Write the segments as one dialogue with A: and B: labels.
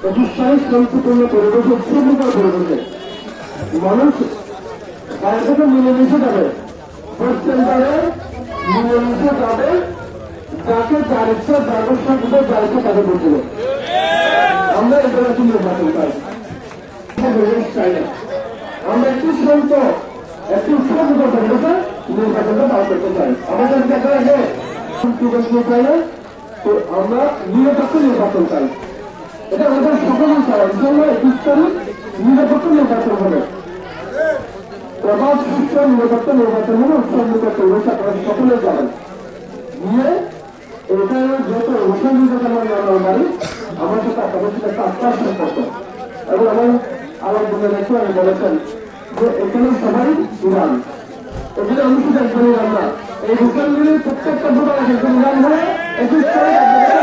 A: প্রতিষ্ঠানে শান্তিপূর্ণ পরিবেশ উৎসবমুখর পরিবেশে মানুষ বাইরে থেকে মিলেমিশে যাবে। ভোট সেন্টারে মিলেমিশে যাবে। যাকে যার ইচ্ছা যাদের সাথে যার তাকে ভোট আমরা এটা একটু নির্বাচন পরিবেশ চাই আমরা একটু শান্ত, একটু উৎসবমুখর পরিবেশে নির্বাচনটা পার করতে চাই আমাদের দেখা আগে চাই না তো আমরা নিরপেক্ষ নির্বাচন চাই এটা আমাদের সকলের চাই। ইনশাল্লাহ একুশ তারিখ নিরপেক্ষ নির্বাচন হবে। প্রভাব সুস্থ নিরপেক্ষ নির্বাচন হবে উৎসব নির্বাচন পরিবেশ আপনারা সকলে যাবেন নিয়ে এটা যেহেতু অনুষ্ঠান নির্বাচন আমার বাড়ি আমার সাথে আপনাদের সাথে একটা আত্মার সম্পর্ক। এবং আমার আমার বোনের একটু আমি বলেছেন যে, এখানে সবাই ইরান। এখানে আমি শুধু একজন ইরান না। এই হোটেলগুলির প্রত্যেকটা ভোটার একজন ইরান হলে একুশ তারিখ আপনাদের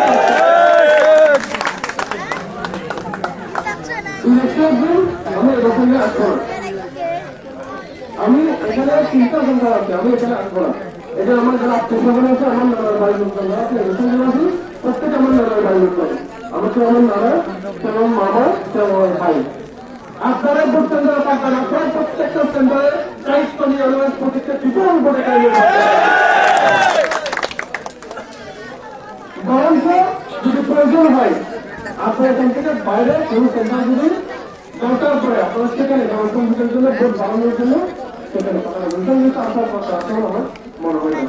A: আমি এরকমই আসব না আমি এখানে চিন্তা ভাবনা আছে আমি এখানে আসব না এটা আমার যারা আত্মীয় আছে আমার নানার বাড়ির লোকজন আছে এরকম আছে প্রত্যেক আমার নানার বাড়ির লোকজন আমার তো আমার নানা আমার মামা আমার ভাই আপনারা বলছেন যারা টাকা রাখবেন প্রত্যেকটা কেন্দ্রে দায়িত্ব নিয়ে আমার প্রত্যেকটা বিপুল করে বরঞ্চ যদি প্রয়োজন হয়, আপনার এখান থেকে বাইরে কোনো কেন্দ্র যদি দরকার পড়ে, আপনার সেখানে গণতন্ত্রের জন্য ভোট বাড়ানোর জন্য সেখানে পাঠানো কিন্তু আসার কথা আসলে আমার মনে হয় না।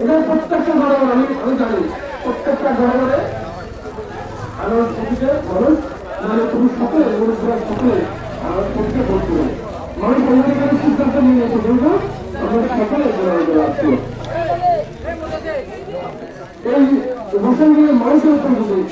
A: এটা প্রত্যেকটা গণমান আমি আমি জানি, প্রত্যেকটা গণমানে আমার ছবিতে মানুষ মানে তুমি সকলে গরুপুরা সকলে আমার ছবিতে ভোট করবে মানুষ অন্যদিকে সিদ্ধান্ত নিয়ে নিয়েছে কিন্তু আমরা সকলে গণমানে আসছি এই হোসেনগুলো মানুষের উপর যদি